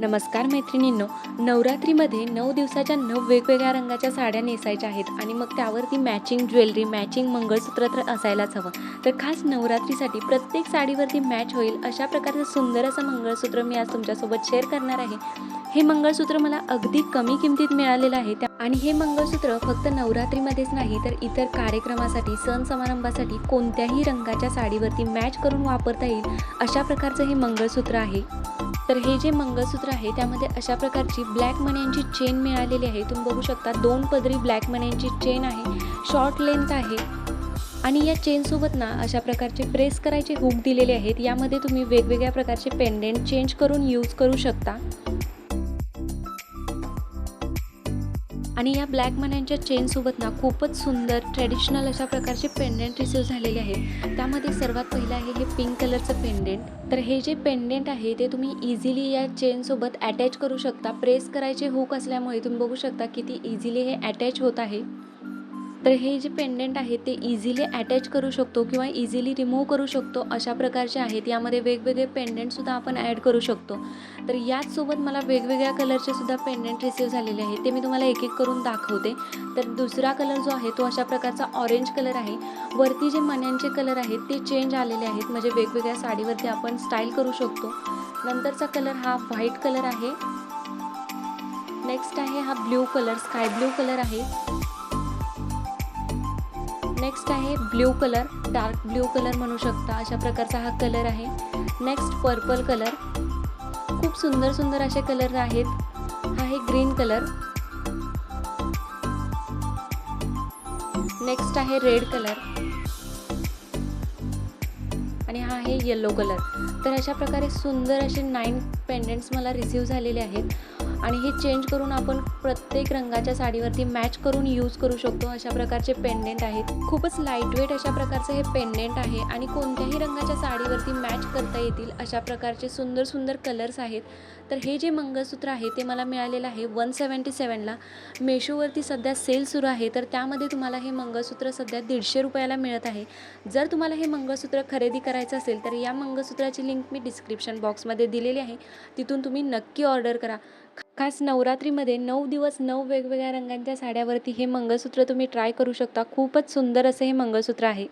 नमस्कार मैत्रिणींनो नवरात्रीमध्ये नऊ दिवसाच्या नऊ वेगवेगळ्या रंगाच्या साड्या नेसायच्या आहेत आणि मग त्यावरती मॅचिंग ज्वेलरी मॅचिंग मंगळसूत्र तर असायलाच हवं. तर खास नवरात्रीसाठी प्रत्येक साडीवरती मॅच होईल अशा प्रकारचं सुंदर असं मंगळसूत्र मी आज तुमच्यासोबत शेअर करणार आहे. हे मंगळसूत्र मला अगदी कमी किमतीत मिळालेलं आहे. त्या आणि हे मंगळसूत्र फक्त नवरात्रीमध्येच नाही तर इतर कार्यक्रमासाठी सण समारंभासाठी कोणत्याही रंगाच्या साडीवरती मॅच करून वापरता येईल अशा प्रकारचं हे मंगळसूत्र आहे. तर हे जे मंगळसूत्र आहे त्यामध्ये अशा प्रकारची ब्लॅक मण्यांची चेन मिळालेली आहे. तुम्ही बघू शकता दोन पदरी ब्लॅक मण्यांची चेन आहे. शॉर्ट लेंथ आहे. आणि या चेनसोबत ना अशा प्रकारचे प्रेस करायचे हुक दिलेले आहेत. यामध्ये तुम्ही वेगवेगळ्या प्रकारचे पेंडेंट चेंज करून यूज करू शकता. आणि या ब्लॅक मन्यांच्या चेनसोबत ना खूपच सुंदर ट्रेडिशनल अशा प्रकारचे पेंडेंट रिसिव्ह झालेले आहे. त्यामध्ये सर्वात पहिलं आहे हे पिंक कलरचं पेंडेंट तर हे जे पेंडेंट आहे ते तुम्ही इझिली या चेनसोबत अटॅच करू शकता. प्रेस करायचे हुक असल्यामुळे तुम्ही बघू शकता किती इझिली हे अटॅच होत आहे. तर हे जे पेंडेंट आहे ते इझिली अटॅच करू शकतो किंवा इझिली रिमूव्ह करू शकतो अशा प्रकारचे आहेत. यामध्ये वेगवेगळे पेंडेंटसुद्धा आपण ॲड करू शकतो. तर याचसोबत मला वेगवेगळ्या कलरचे सुद्धा पेंडेंट रिसीव झालेले आहेत. ते मी तुम्हाला एक एक करून दाखवते. तर दुसरा कलर जो आहे तो अशा प्रकारचा ऑरेंज कलर आहे. वरती जे मण्यांचे कलर आहेत ते चेंज आलेले आहेत. म्हणजे वेगवेगळ्या साडीवरती आपण स्टाईल करू शकतो. नंतरचा कलर हा व्हाईट कलर आहे. नेक्स्ट आहे हा blue colour sky blue colour आहे. नेक्स्ट आहे blue colour dark blue colour म्हणू शकता. अशा प्रकारचा हा कलर आहे. नेक्स्ट पर्पल कलर खूप सुंदर सुंदर असे कलर आहेत. हा आहे ग्रीन कलर नेक्स्ट आहे रेड कलर आणि हा आहे येलो कलर तर अशा प्रकारे सुंदर असे नाईन पेंडंट्स मला रिसीव झालेले आहेत. आणि हे चेंज करून आपण प्रत्येक रंगाच्या साडीवरती मॅच करून यूज करू शकतो. अशा प्रकारचे पेंडेंट आहेत. खूपच लाईटवेट अशा प्रकारचं हे पेंडेंट आहे आणि कोणत्याही रंगाच्या साडीवरती मॅच करता येतील अशा प्रकारचे सुंदर सुंदर कलर्स आहेत. तर हे जे मंगळसूत्र आहे ते मला मिळालेलं आहे वन सेवन्टी सेवनला मेशोवरती सध्या सेल सुरू आहे. तर त्यामध्ये तुम्हाला हे मंगळसूत्र सध्या दीडशे रुपयाला मिळत आहे. जर तुम्हाला हे मंगळसूत्र खरेदी करायचं असेल तर या मंगळसूत्राची लिंक मी डिस्क्रिप्शन बॉक्समध्ये दिलेली आहे. तिथून तुम्ही नक्की ऑर्डर करा. खास नवरात्रीमध्ये नऊ दिवस नऊ वेगवेगळ्या रंगांच्या साड्यावरती हे मंगळसूत्र तुम्ही ट्राय करू शकता. खूपच सुंदर असं हे मंगळसूत्र आहे.